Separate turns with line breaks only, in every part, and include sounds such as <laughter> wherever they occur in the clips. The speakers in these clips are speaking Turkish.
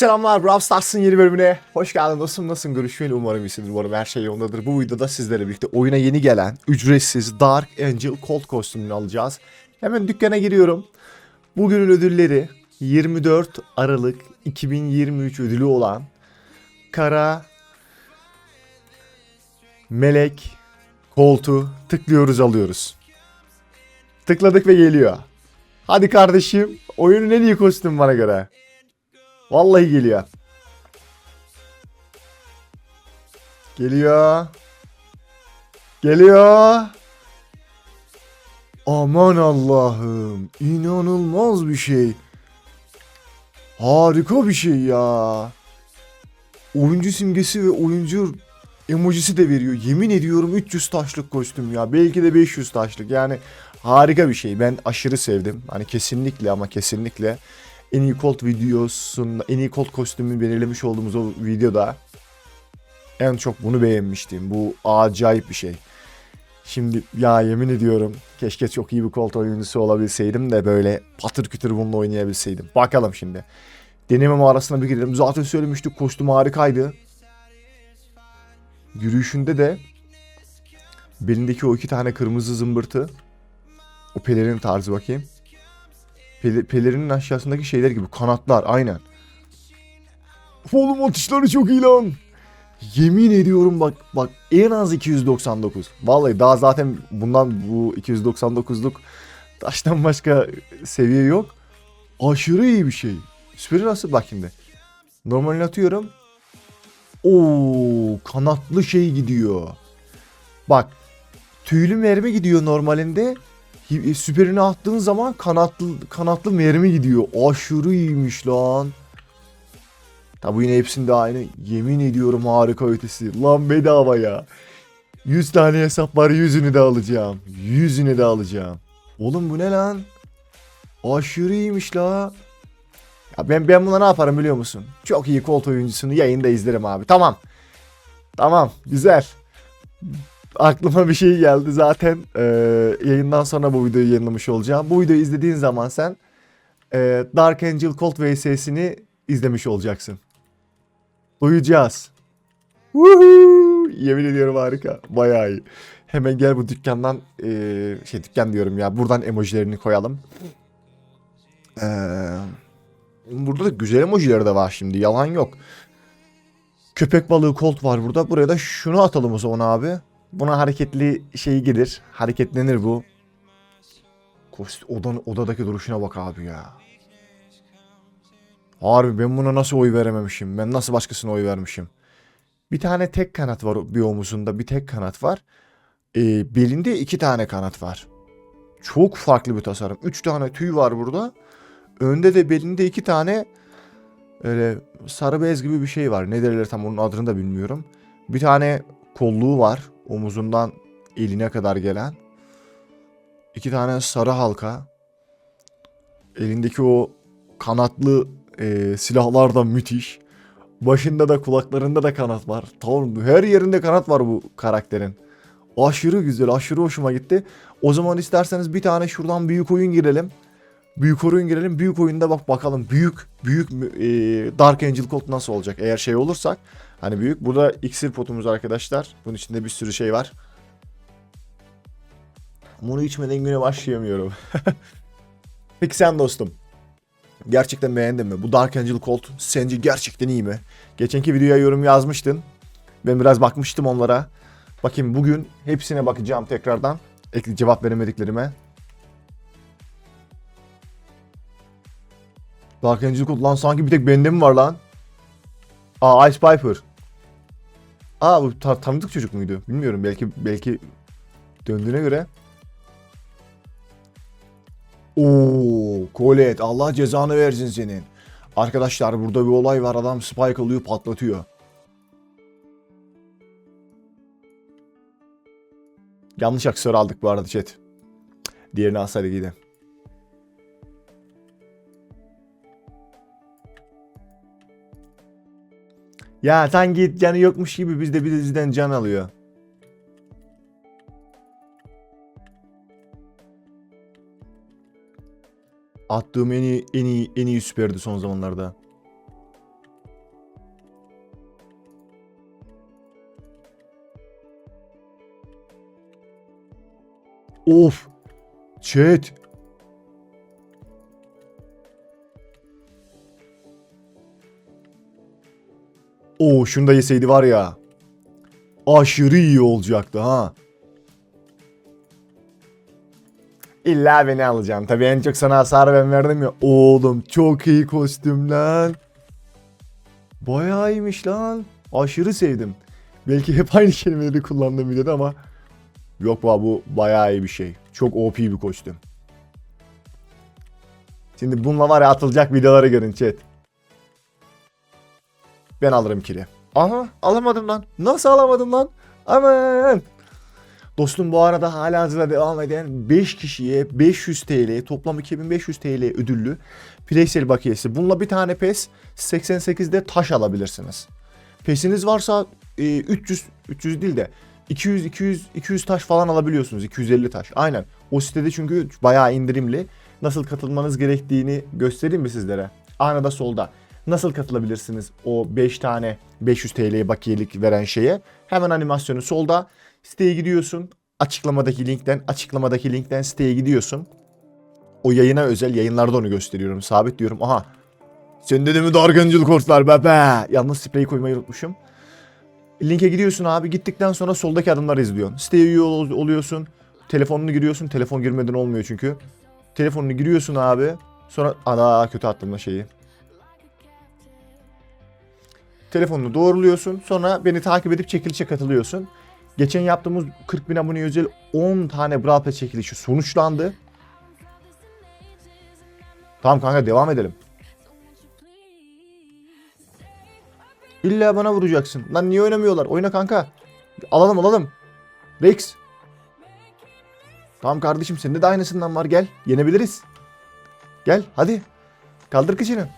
Selamlar Brawl Stars'ın yeni bölümüne. Hoş geldin dostum. Nasılsın? Görüşmeyeli umarım iyisindir. Umarım her şey yolundadır. Bu videoda sizlerle birlikte oyuna yeni gelen ücretsiz Dark Angel Colt kostümünü alacağız. Hemen dükkana giriyorum. Bugünün ödülleri 24 Aralık 2023 ödülü olan Kara Melek Colt'u tıklıyoruz alıyoruz. Tıkladık ve geliyor. Hadi kardeşim. Oyunun en iyi kostüm bana göre. Vallahi geliyor. Geliyor. Geliyor. Aman Allah'ım. inanılmaz bir şey. Harika bir şey ya. Oyuncu simgesi ve oyuncu emojisi de veriyor. Yemin ediyorum 300 taşlık kostüm ya. Belki de 500 taşlık. Yani harika bir şey. Ben aşırı sevdim. Hani kesinlikle ama kesinlikle en iyi Colt videosunda, en iyi Colt kostümünü belirlemiş olduğumuz o videoda en çok bunu beğenmiştim. Bu acayip bir şey. Şimdi ya yemin ediyorum keşke çok iyi bir Colt oyuncusu olabilseydim de böyle patır kütür bununla oynayabilseydim. Bakalım şimdi. Deneme mağarasına bir girelim. Zaten söylemiştik kostüm harikaydı. Yürüyüşünde de belindeki o iki tane kırmızı zımbırtı o pelerin tarzı bakayım. Pel- pelerinin aşağısındaki şeyler gibi kanatlar aynen. Oğlum atışları çok iyi lan. Yemin ediyorum bak bak en az 299. Vallahi daha zaten bundan bu 299'luk taştan başka seviye yok. Aşırı iyi bir şey. Süperi nasıl bak şimdi. Normalini atıyorum. Oo kanatlı şey gidiyor. Bak tüylü mermi gidiyor normalinde. Hi- Süperini attığın zaman kanatlı kanatlı mermi gidiyor. Aşırı iyiymiş lan. Tabi yine hepsinde aynı. Yemin ediyorum harika ötesi. Lan bedava ya. 100 tane hesap var yüzünü de alacağım. Yüzünü de alacağım. Oğlum bu ne lan? Aşırı iyiymiş la. Ya ben ben buna ne yaparım biliyor musun? Çok iyi kolt oyuncusunu yayında izlerim abi. Tamam. Tamam güzel aklıma bir şey geldi zaten e, yayından sonra bu videoyu yayınlamış olacağım. Bu videoyu izlediğin zaman sen e, Dark Angel Colt VS'sini izlemiş olacaksın. Duyacağız. Woohoo! Yemin ediyorum harika. Bayağı iyi. Hemen gel bu dükkandan e, şey dükkan diyorum ya buradan emojilerini koyalım. Eee burada da güzel emojileri de var şimdi yalan yok. Köpek balığı kolt var burada. Buraya da şunu atalım o zaman abi. Buna hareketli şey gelir. Hareketlenir bu. Odanın odadaki duruşuna bak abi ya. Harbi ben buna nasıl oy verememişim? Ben nasıl başkasına oy vermişim? Bir tane tek kanat var bir omuzunda. Bir tek kanat var. Ee, belinde iki tane kanat var. Çok farklı bir tasarım. Üç tane tüy var burada. Önde de belinde iki tane öyle sarı bez gibi bir şey var. Ne derler tam onun adını da bilmiyorum. Bir tane kolluğu var. Omuzundan eline kadar gelen. İki tane sarı halka. Elindeki o kanatlı e, silahlar da müthiş. Başında da kulaklarında da kanat var. Tamam her yerinde kanat var bu karakterin. Aşırı güzel, aşırı hoşuma gitti. O zaman isterseniz bir tane şuradan büyük oyun girelim. Büyük oyun girelim. Büyük oyunda bak bakalım büyük büyük e, Dark Angel Colt nasıl olacak eğer şey olursak. Hani büyük. Burada iksir potumuz arkadaşlar. Bunun içinde bir sürü şey var. Bunu içmeden güne başlayamıyorum. <laughs> Peki sen dostum. Gerçekten beğendin mi? Bu Dark Angel Colt sence gerçekten iyi mi? Geçenki videoya yorum yazmıştın. Ben biraz bakmıştım onlara. Bakayım bugün hepsine bakacağım tekrardan. Ekli cevap veremediklerime. Dark Angel Colt lan sanki bir tek bende mi var lan? Aa Ice Piper. Aa bu ta- tanıdık çocuk muydu? Bilmiyorum belki belki döndüğüne göre. Oo, Colette Allah cezanı versin senin. Arkadaşlar burada bir olay var adam spike alıyor patlatıyor. Yanlış aksör aldık bu arada chat. Diğerini alsaydık iyiydi. Ya sen git canı yokmuş gibi bizde bizden can alıyor. Attığım en iyi en iyi en iyi süperdi son zamanlarda. Of. Chat. Oo şunu da yeseydi var ya. Aşırı iyi olacaktı ha. İlla beni alacaksın. Tabii en çok sana hasar ben verdim ya. Oğlum çok iyi kostüm lan. Bayağı iyiymiş lan. Aşırı sevdim. Belki hep aynı kelimeleri kullandığım videoda ama yok bu bu bayağı iyi bir şey. Çok OP bir kostüm. Şimdi bununla var ya atılacak videoları görün chat. Ben alırım kili. Aha alamadım lan. Nasıl alamadım lan? Aman. Dostum bu arada hala hazırda devam eden 5 kişiye 500 TL toplam 2500 TL ödüllü Playsale bakiyesi. Bununla bir tane PES 88'de taş alabilirsiniz. PES'iniz varsa e, 300 300 değil de 200 200 200 taş falan alabiliyorsunuz. 250 taş. Aynen. O sitede çünkü bayağı indirimli. Nasıl katılmanız gerektiğini göstereyim mi sizlere? Anada solda. Nasıl katılabilirsiniz o 5 tane 500 TL bakiyelik veren şeye? Hemen animasyonu solda. Siteye gidiyorsun. Açıklamadaki linkten, açıklamadaki linkten siteye gidiyorsun. O yayına özel yayınlarda onu gösteriyorum. Sabit diyorum. Aha. Sende de mi dargıncılık hortlar be be. Yalnız spreyi koymayı unutmuşum. Linke gidiyorsun abi. Gittikten sonra soldaki adımları izliyorsun. Siteye üye ol- oluyorsun. Telefonunu giriyorsun. Telefon girmeden olmuyor çünkü. Telefonunu giriyorsun abi. Sonra ana kötü attım da şeyi. Telefonunu doğruluyorsun. Sonra beni takip edip çekilişe katılıyorsun. Geçen yaptığımız 40 bin abone özel 10 tane Brawl Pass çekilişi sonuçlandı. Tamam kanka devam edelim. İlla bana vuracaksın. Lan niye oynamıyorlar? Oyna kanka. Alalım alalım. Rex. Tamam kardeşim sende de aynısından var gel. Yenebiliriz. Gel hadi. Kaldır kıçını.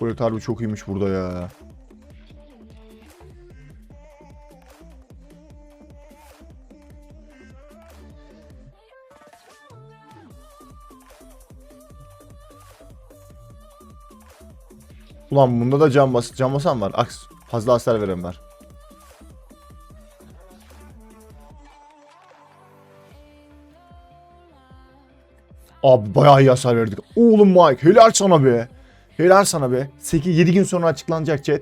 Kolet harbi çok iyiymiş burada ya. Ulan bunda da cam bas cam basan var. Aks fazla hasar veren var. Abi bayağı iyi hasar verdik. Oğlum Mike helal sana be. Helal sana be. 8 7 gün sonra açıklanacak chat.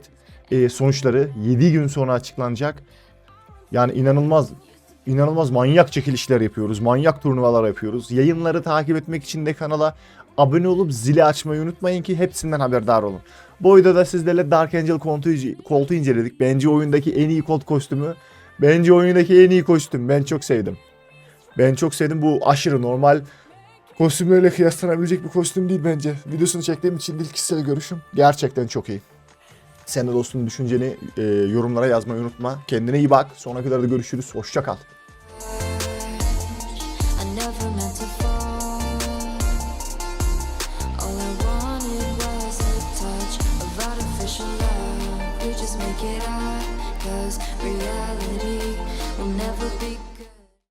Ee, sonuçları 7 gün sonra açıklanacak. Yani inanılmaz inanılmaz manyak çekilişler yapıyoruz. Manyak turnuvalar yapıyoruz. Yayınları takip etmek için de kanala abone olup zili açmayı unutmayın ki hepsinden haberdar olun. Bu videoda sizlerle Dark Angel koltuğu inceledik. Bence oyundaki en iyi kolt kostümü. Bence oyundaki en iyi kostüm. Ben çok sevdim. Ben çok sevdim. Bu aşırı normal kostümlerle kıyaslanabilecek bir kostüm değil bence. Videosunu çektiğim için değil kişisel görüşüm. Gerçekten çok iyi. Sen de dostum düşünceni e, yorumlara yazmayı unutma. Kendine iyi bak. Sonuna kadar da görüşürüz. Hoşça kal.